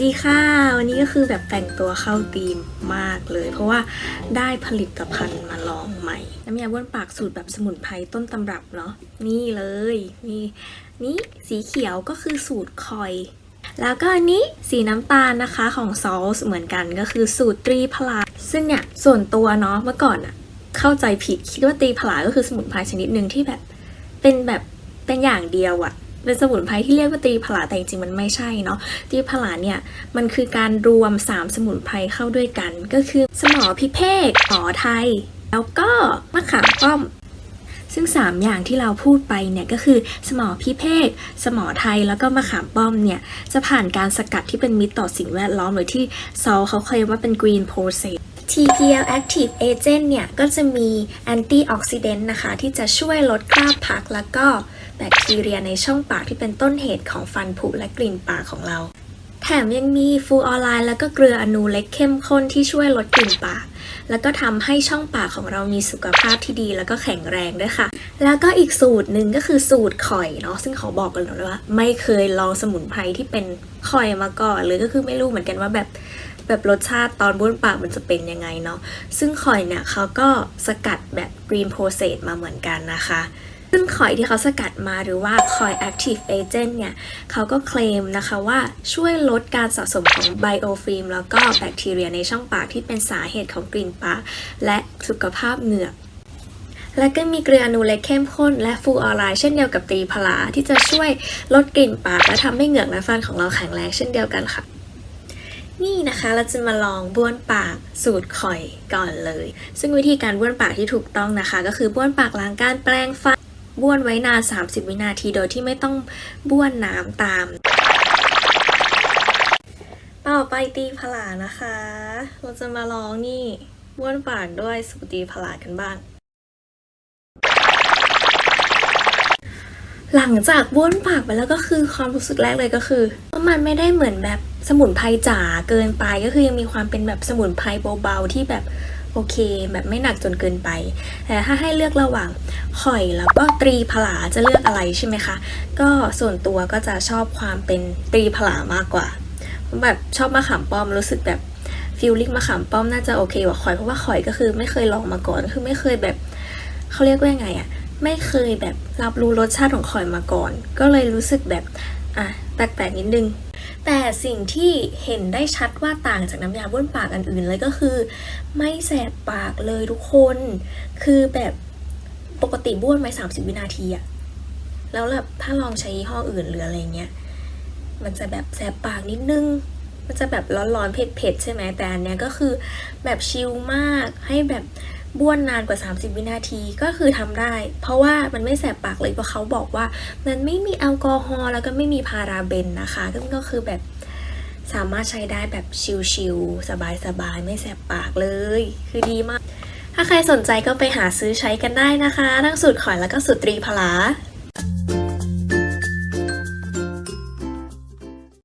ดีค่ะ วันนี้ก็คือแบบแต่งตัวเข้าธีมมากเลย เพราะว่าได้ผลิตภัณฑ์มาลองใหม่ น้ำยาบ้วนปากสูตรแบบสมุนไพรต้นตำรับเนาะนี่เลยนี่นี่สีเขียวก็คือสูตรคอย แล้วก็อันนี้สีน้ำตาลนะคะของซอสเหมือนกันก็คือสูตรตรีพลา ซึ่งเนี่ยส่วนตัวเนาะเมื่อก่อนอะเข้าใจผิดคิดว่าตรีพลาก็คือสมุนไพรชนิดหนึ่งที่แบบเป็นแบบเป็นอย่างเดียวอะ เป็นสมุนไพรที่เรียกว่าตรีพลาแต่จริงๆมันไม่ใช่เนาะตีพลาเนี่ยมันคือการรวม 3 สมุนไพรเข้าด้วยกัน ก็คือสมอพิเภกหมอไทย แล้วก็มะขามป้อม ซึ่ง 3 อย่างที่เราพูดไปเนี่ยก็คือสมอพิเภกสมอไทยแล้วก็มะขามป้อมเนี่ยจะผ่านการสกัดที่เป็นมิตรต่อสิ่งแวดล้อมหรือที่ซอลเขาเคลมว่าเป็น green process TPL Active Agent เนี่ย ก็จะมี antioxidant นต์นะคะ ที่จะช่วยลดคราบพัก แล้วก็แบคทีเรียในช่องปากที่เป็นต้นเหตุของฟันผุและกลิ่นปากของเรา แถมยังมีฟูออไลน์แล้วก็เกลืออนูเล็กเข้มข้นที่ช่วยลดกลิ่นปาก แล้วก็ทำให้ช่องปากของเรามีสุขภาพที่ดีแล้วก็แข็งแรงด้วยค่ะ แล้วก็อีกสูตรหนึ่งก็คือสูตรข่อยเนาะซึ่งเขาบอกกันเลยว่า ไม่เคยลองสมุนไพรที่เป็นข่อยมาก่อนเลยก็คือไม่รู้เหมือนกันว่าแบบ แบบรสชาติตอนบ้วนปากมันจะเป็นยังไงเนาะซึ่งข่อยเนี่ยเขาก็สกัดแบบ green process มาเหมือนกันนะคะซึ่งข่อยที่เขาสกัดมาหรือว่าข่อย active agent เนี่ยเขาก็เคลมนะคะว่าช่วยลดการสะสมของไบโอฟิล์มแล้วก็แบคทีเรียในช่องปากที่เป็นสาเหตุของกลิ่นปากและสุขภาพเหงือก และก็มีเกลืออนูเล็กเข้มข้นและฟูออไรด์เช่นเดียวกับตีพลาที่จะช่วยลดกลิ่นปากและทำให้เหงือกและฟันของเราแข็งแรงเช่นเดียวกันค่ะ นี่นะคะเราจะมาลองบ้วนปากสูตรข่อยก่อนเลย ซึ่งวิธีการบ้วนปากที่ถูกต้องนะคะ ก็คือบ้วนปากหล้างการแปรงฟันบ้วนไว้นาน 30 วินาทีโดยที่ไม่ต้องบ้วนน้ำตาม ต่อไปตีผลานะคะ เราจะมาลองนี่บ้วนปากด้วยสูตรตีผลากันบ้างหลังจากบ้วนปากไปแล้วก็คือความรู้สึกแรกเลยก็คือว่ามันไม่ได้เหมือนแบบ สมุนไพรจ๋าเกินไปก็คือยังมีความเป็นแบบสมุนไพรเบาๆที่แบบโอเค แบบไม่หนักจนเกินไป แต่ถ้าให้เลือกระหว่างข่อยแล้วก็ตรีผลาจะเลือกอะไรใช่ไหมคะ ก็ส่วนตัวก็จะชอบความเป็นตรีผลามากกว่า แบบชอบมะขามป้อมรู้สึกแบบฟิลลิ่งมะขามป้อมน่าจะโอเคกว่าข่อยเพราะว่าข่อยก็คือไม่เคยลองมาก่อนคือไม่เคยแบบเขาเรียกว่ายังไงอะไม่เคยแบบรับรู้รสชาติของข่อยมาก่อน ก็เลยรู้สึกแบบอะแปลกๆนิดนึง แต่สิ่งที่เห็นได้ชัดว่าต่างจากน้ำยาบ้วนปากอันอื่นเลยก็คือ ไม่แสบปากเลยทุกคน คือแบบปกติบ้วนไว้30 วินาทีอะแล้วแบบถ้าลองใช้ยี่ห้ออื่นหรืออะไรเงี้ย มันจะแบบแสบปากนิดนึง มันจะแบบร้อนๆเผ็ดๆใช่ไหมแต่อันเนี้ยก็คือแบบชิลมากให้แบบ บ้วนนานกว่า 30 วินาทีก็คือทำได้ เพราะว่ามันไม่แสบปากเลยเพราะเขาบอกว่า มันไม่มีแอลกอฮอล์แล้วก็ไม่มีพาราเบนนะคะก็คือแบบสามารถใช้ได้แบบชิลๆสบายๆไม่แสบปากเลย คือดีมาก ถ้าใครสนใจก็ไปหาซื้อใช้กันได้นะคะ ทั้งสูตรข่อยแล้วก็สูตรตรีพลา